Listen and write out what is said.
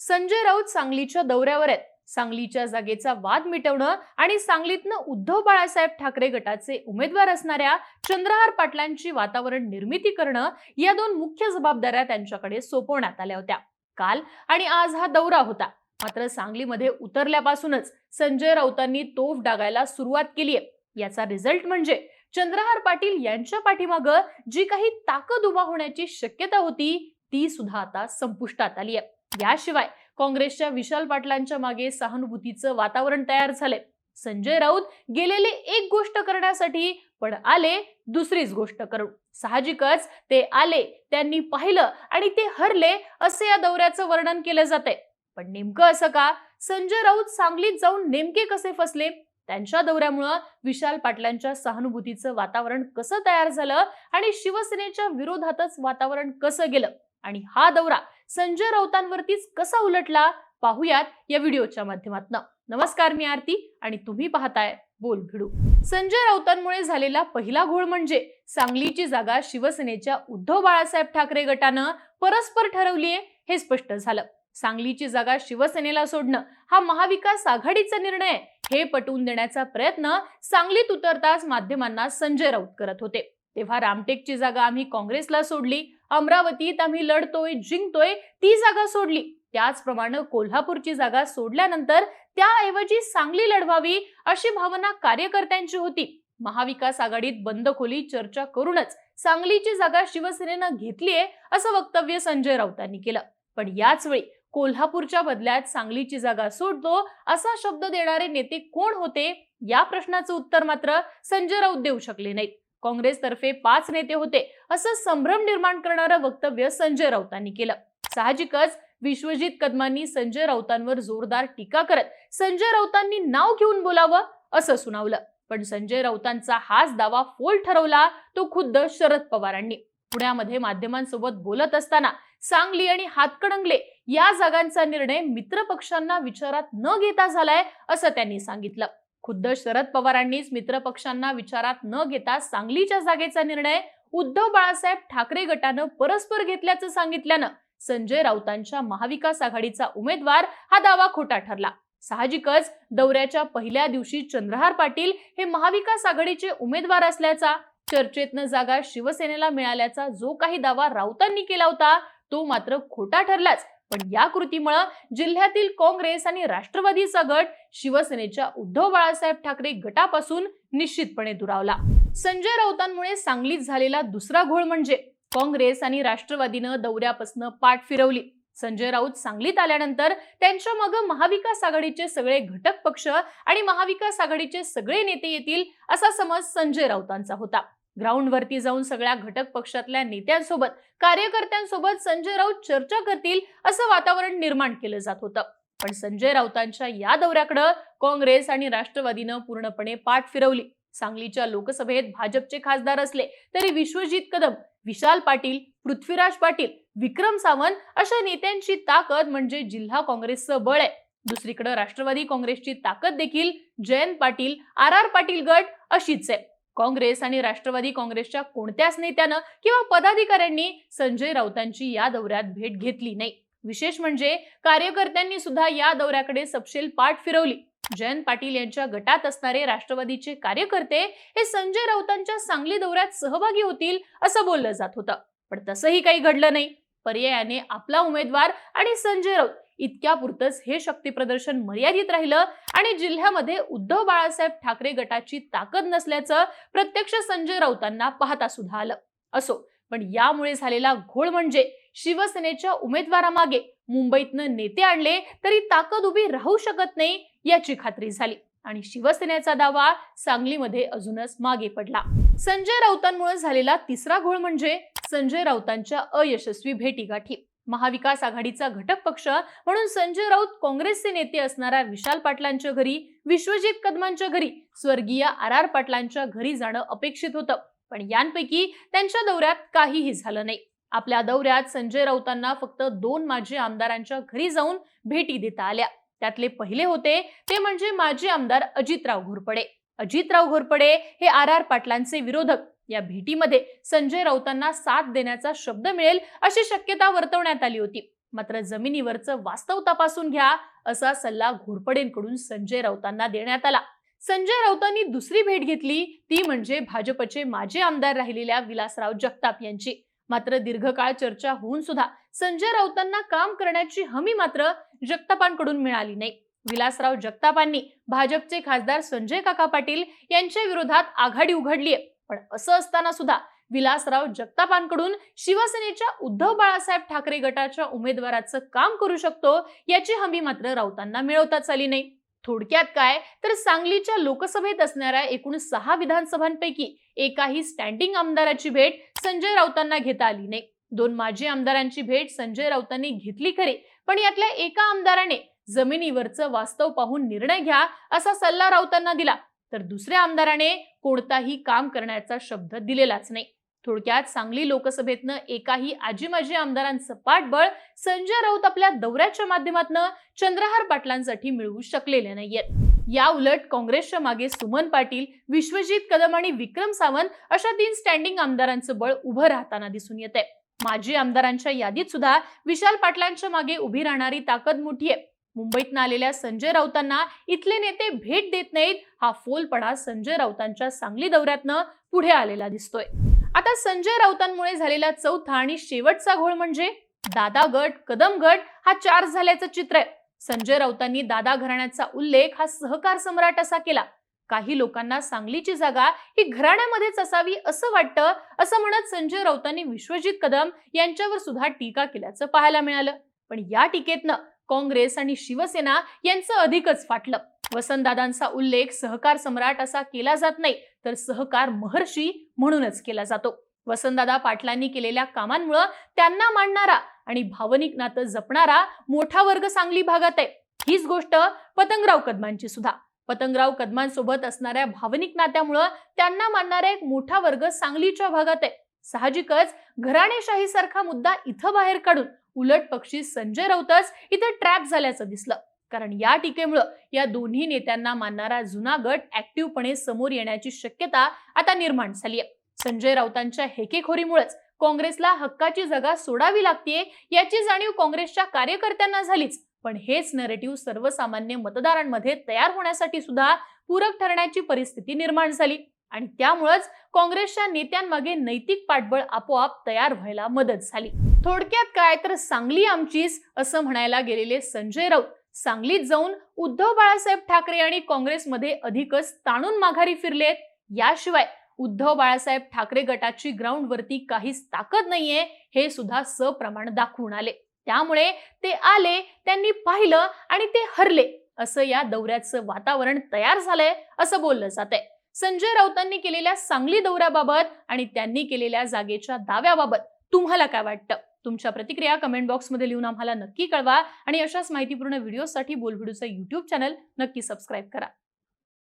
संजय राऊत सांगलीच्या दौऱ्यावर आहेत. सांगलीच्या जागेचा वाद मिटवणं आणि सांगलीतनं उद्धव बाळासाहेब ठाकरे गटाचे उमेदवार असणाऱ्या चंद्रहार पाटलांची वातावरण निर्मिती करणं या दोन मुख्य जबाबदाऱ्या त्यांच्याकडे सोपवण्यात आल्या होत्या. काल आणि आज हा दौरा होता. मात्र सांगलीमध्ये उतरल्यापासूनच संजय राऊतांनी तोफ डागायला सुरुवात केली आहे. याचा रिझल्ट म्हणजे चंद्रहार पाटील यांच्या पाठीमागं जी काही ताकद उभा होण्याची शक्यता होती ती सुद्धा आता संपुष्टात आली आहे. याशिवाय काँग्रेसच्या विशाल पाटलांच्या मागे सहानुभूतीचं वातावरण तयार झालंय. संजय राऊत गेलेले एक गोष्ट करण्यासाठी पण आले दुसरीच गोष्ट करून. साहजिकच ते आले त्यांनी पाहिलं आणि ते हरले असे या दौऱ्याचं वर्णन केलं जाते पण नेमकं असं का? संजय राऊत सांगलीत जाऊन नेमके कसे फसले? त्यांच्या दौऱ्यामुळं विशाल पाटलांच्या सहानुभूतीचं वातावरण कसं तयार झालं आणि शिवसेनेच्या विरोधातच वातावरण कसं गेलं? आणि हा दौरा संजय राऊतांवरतीच कसा उलटला? पाहूयात या व्हिडिओच्या माध्यमातून. नमस्कार मी आरती आणि तुम्ही पाहताय बोल भिडू. संजय राऊतांमुळे झालेला पहिला घोळ म्हणजे सांगलीची जागा शिवसेनेच्या उद्धव बाळासाहेब ठाकरे गटानं परस्पर ठरवलीये हे स्पष्ट झालं. सांगलीची जागा शिवसेनेला सोडणं हा महाविकास आघाडीचा निर्णय हे पटवून देण्याचा प्रयत्न सांगलीत उतरताच माध्यमांना संजय राऊत करत होते. तेव्हा रामटेकची जागा आम्ही काँग्रेसला सोडली. अमरावतीत आम्ही लढतोय जिंकतोय ती जागा सोडली. त्याचप्रमाणे कोल्हापूरची जागा सोडल्यानंतर त्याऐवजी सांगली लढवावी अशी भावना कार्यकर्त्यांची होती. महाविकास आघाडीत बंद खोली चर्चा करूनच सांगलीची जागा शिवसेनेनं घेतलीये असं वक्तव्य संजय राऊतांनी केलं. पण याच वेळी कोल्हापूरच्या बदल्यात सांगलीची जागा सोडतो असा शब्द देणारे नेते कोण होते? या प्रश्नाचं उत्तर मात्र संजय राऊत देऊ शकले नाहीत. काँग्रेसतर्फे पाच नेते होते असं संभ्रम निर्माण करणारं वक्तव्य संजय राऊतांनी केलं. साहजिकच विश्वजित कदमांनी संजय राऊतांवर जोरदार टीका करत संजय राऊतांनी नाव घेऊन बोलावं असं सुनावलं. पण संजय राऊतांचा हाच दावा फोल ठरवला तो खुद्द शरद पवारांनी. पुण्यामध्ये माध्यमांसोबत बोलत असताना सांगली आणि हातकणंगले या जागांचा निर्णय मित्रपक्षांना विचारात न घेता झालाय असं त्यांनी सांगितलं. खुद्द शरद पवारांनीच मित्रपक्षांना विचारात न घेता सांगलीच्या जागेचा निर्णय उद्धव बाळासाहेब ठाकरे गटानं परस्पर घेतल्याचं सांगितल्यानं संजय राऊतांच्या महाविकास आघाडीचा उमेदवार हा दावा खोटा ठरला. साहजिकच दौऱ्याच्या पहिल्या दिवशी चंद्रहार पाटील हे महाविकास आघाडीचे उमेदवार असल्याचा चर्चेतनं जागा शिवसेनेला मिळाल्याचा जो काही दावा राऊतांनी केला होता तो मात्र खोटा ठरलाच. पण या कृतीमुळे जिल्ह्यातील काँग्रेस आणि राष्ट्रवादीचा गट शिवसेनेच्या उद्धव बाळासाहेब ठाकरे गटापासून निश्चितपणे दुरावला. संजय राऊतांमुळे सांगलीत झालेला दुसरा घोळ म्हणजे काँग्रेस आणि राष्ट्रवादीनं दौऱ्यापासून पाठ फिरवली. संजय राऊत सांगलीत आल्यानंतर त्यांच्या मग महाविकास आघाडीचे सगळे घटक पक्ष आणि महाविकास आघाडीचे सगळे नेते येतील असा समज संजय राऊतांचा होता. ग्राउंडवरती जाऊन सगळ्या घटक पक्षातल्या नेत्यांसोबत कार्यकर्त्यांसोबत संजय राऊत चर्चा करतील असं वातावरण निर्माण केलं जात होतं. पण संजय राऊतांच्या या दौऱ्याकडं काँग्रेस आणि राष्ट्रवादीनं पूर्णपणे पाठ फिरवली. सांगलीच्या लोकसभेत भाजपचे खासदार असले तरी विश्वजित कदम विशाल पाटील पृथ्वीराज पाटील विक्रम सावंत अशा नेत्यांची ताकद म्हणजे जिल्हा काँग्रेसचं बळ आहे. दुसरीकडे राष्ट्रवादी काँग्रेसची ताकद देखील जयंत पाटील आर आर पाटील गट अशीच आहे. काँग्रेस आणि राष्ट्रवादी काँग्रेसच्या कोणत्याच नेत्यानं किंवा पदाधिकाऱ्यांनी संजय राऊतांची या दौऱ्यात भेट घेतली नाही. विशेष म्हणजे कार्यकर्त्यांनी सुद्धा या दौऱ्याकडे सपशेल पाठ फिरवली. जयंत पाटील यांच्या गटात असणारे राष्ट्रवादीचे कार्यकर्ते हे संजय राऊतांच्या सांगली दौऱ्यात सहभागी होतील असं बोललं जात होतं. पण तसंही काही घडलं नाही. पर्यायाने आपला उमेदवार आणि संजय राऊत इतक्यापुरतच हे शक्ती प्रदर्शन मर्यादित राहिलं आणि जिल्ह्यामध्ये उद्धव बाळासाहेब ठाकरे गटाची ताकद नसल्याचं प्रत्यक्ष संजय राऊतांना पाहता सुद्धा आलं. असो पण यामुळे झालेला घोळ म्हणजे शिवसेनेच्या उमेदवारामागे मुंबईतनं नेते आणले तरी ताकद उभी राहू शकत नाही याची खात्री झाली आणि शिवसेनेचा दावा सांगलीमध्ये अजूनच मागे पडला. संजय राऊतांमुळे झालेला तिसरा घोळ म्हणजे संजय राऊतांच्या अयशस्वी भेटीगाठी. महाविकास आघाडीचा घटक पक्ष म्हणून संजय राऊत काँग्रेसचे नेते असणाऱ्या विशाल पाटलांच्या घरी विश्वजित कदमांच्या घरी स्वर्गीय आर आर पाटलांच्या घरी जाणं अपेक्षित होतं. पण यांपैकी त्यांच्या दौऱ्यात काहीही झालं नाही. आपल्या दौऱ्यात संजय राऊतांना फक्त दोन माजी आमदारांच्या घरी जाऊन भेटी देता आल्या. त्यातले पहिले होते ते म्हणजे माजी आमदार अजितराव घोरपडे. अजितराव घोरपडे हे आर आर पाटलांचे विरोधक. या भेटीमध्ये संजय राऊतांना साथ देण्याचा शब्द मिळेल अशी शक्यता वर्तवण्यात आली होती. मात्र जमिनीवरचं वास्तव तपासून घ्या असा सल्ला घोरपडेंकडून संजय राऊतांना देण्यात आला. संजय राऊतांनी दुसरी भेट घेतली ती म्हणजे भाजपचे माजी आमदार राहिलेल्या विलासराव जगताप यांची. मात्र दीर्घकाळ चर्चा होऊन सुद्धा संजय राऊतांना काम करण्याची हमी मात्र जगतापांकडून मिळाली नाही. विलासराव जगतापांनी भाजपचे खासदार संजय काका पाटील यांच्या विरोधात आघाडी उघडली आहे पण असं असताना सुद्धा विलासराव जगतापांकडून शिवसेनेच्या उद्धव बाळासाहेब ठाकरे गटाच्या उमेदवाराचं काम करू शकतो याची हमी मात्र राऊतांना मिळवताच आली नाही. थोडक्यात काय? तर सांगलीच्या लोकसभेत असणाऱ्या एकूण सहा विधानसभांपैकी एकाही स्टँडिंग आमदाराची भेट संजय राऊतांना घेता आली नाही. दोन माजी आमदारांची भेट संजय राऊतांनी घेतली खरी पण यातल्या एका आमदाराने जमिनीवरचं वास्तव पाहून निर्णय घ्या असा सल्ला राऊतांना दिला. तर दुसऱ्या आमदाराने कोणताही काम करण्याचा शब्द दिलेलाच नाही. थोडक्यात सांगली लोकसभेतनं एकाही आजी माजी आमदारांचं पाठबळ संजय राऊत आपल्या दौऱ्याच्या माध्यमातून चंद्रहार पाटलांसाठी मिळवू शकलेले नाहीयेत. या उलट काँग्रेसच्या मागे सुमन पाटील विश्वजित कदम आणि विक्रम सावंत अशा तीन स्टँडिंग आमदारांचं बळ उभं राहताना दिसून येत आहे माजी आमदारांच्या यादीत सुद्धा विशाल पाटलांच्या मागे उभी राहणारी ताकद मोठी आहे. मुंबईतनं आलेल्या संजय राऊतांना इथले नेते भेट देत नाहीत. हा फोलपणा संजय राऊतांच्या सांगली दौऱ्यातनं पुढे आलेला दिसतोय. आता संजय राऊतांमुळे झालेला चौथा आणि शेवटचा घोळ म्हणजे दादा गट कदम गट हा चार झाल्याचं चित्र आहे. संजय राऊतांनी दादा घराण्याचा उल्लेख हा सहकार सम्राट असा केला. काही लोकांना सांगलीची जागा ही घराण्यामध्येच असावी असं वाटतं असं म्हणत संजय राऊतांनी विश्वजित कदम यांच्यावर सुद्धा टीका केल्याचं पाहायला मिळालं. पण या टीकेतनं काँग्रेस आणि शिवसेना यांचं अधिकच फाटलं. वसंतदादांचा उल्लेख सहकार सम्राट असा केला जात नाही तर सहकार महर्षी म्हणूनच केला जातो. वसंतदादा पाटलांनी केलेल्या कामांमुळं त्यांना मांडणारा आणि भावनिक नातं जपणारा मोठा वर्ग सांगली भागात आहे. हीच गोष्ट पतंगराव कदमांची सुद्धा. पतंगराव कदमांसोबत असणाऱ्या भावनिक नात्यामुळं त्यांना मानणारा एक मोठा वर्ग सांगलीच्या भागात आहे. साहजिकच घराणेशाही सारखा मुद्दा इथं बाहेर काढून उलट पक्षी संजय राऊतच इथं ट्रॅप झाल्याचं दिसलं. कारण या टीकेमुळं या दोन्ही नेत्यांना मानणारा जुना गट ऍक्टिव्हपणे समोर येण्याची शक्यता आता निर्माण झाली आहे संजय राऊतांच्या हेकेखोरीमुळेच काँग्रेसला हक्काची जागा सोडावी लागतीये याची जाणीव काँग्रेसच्या कार्यकर्त्यांना झालीच. पण हेच नरेटिव्ह सर्वसामान्य मतदारांमध्ये तयार होण्यासाठी सुद्धा पूरक ठरण्याची परिस्थिती निर्माण झाली. आणि त्यामुळेच काँग्रेसच्या नेत्यांमागे नैतिक पाठबळ आपोआप तयार व्हायला मदत झाली. थोडक्यात काय तर सांगली आमचीच असं म्हणायला गेलेले संजय राऊत. सांगलीत जाऊन उद्धव बाळासाहेब ठाकरे आणि काँग्रेसमध्ये अधिकच ताणून माघारी फिरलेत. याशिवाय उद्धव बाळासाहेब ठाकरे गटाची ग्राउंडवरती काहीच ताकद नाहीये हे सुद्धा सप्रमाण दाखवून आले. त्यामुळे ते आले त्यांनी पाहिलं आणि ते हरले असं या दौऱ्याचं वातावरण तयार झालंय असं बोललं जात आहे संजय राऊतांनी केलेल्या सांगली दौऱ्याबाबत आणि त्यांनी केलेल्या जागेच्या दाव्याबाबत तुम्हाला काय वाटतं? तुमच्या प्रतिक्रिया कमेंट बॉक्समध्ये लिहून आम्हाला नक्की कळवा आणि अशाच माहितीपूर्ण व्हिडिओसाठी बोलभिडूचं युट्यूब चॅनल नक्की सबस्क्राईब करा.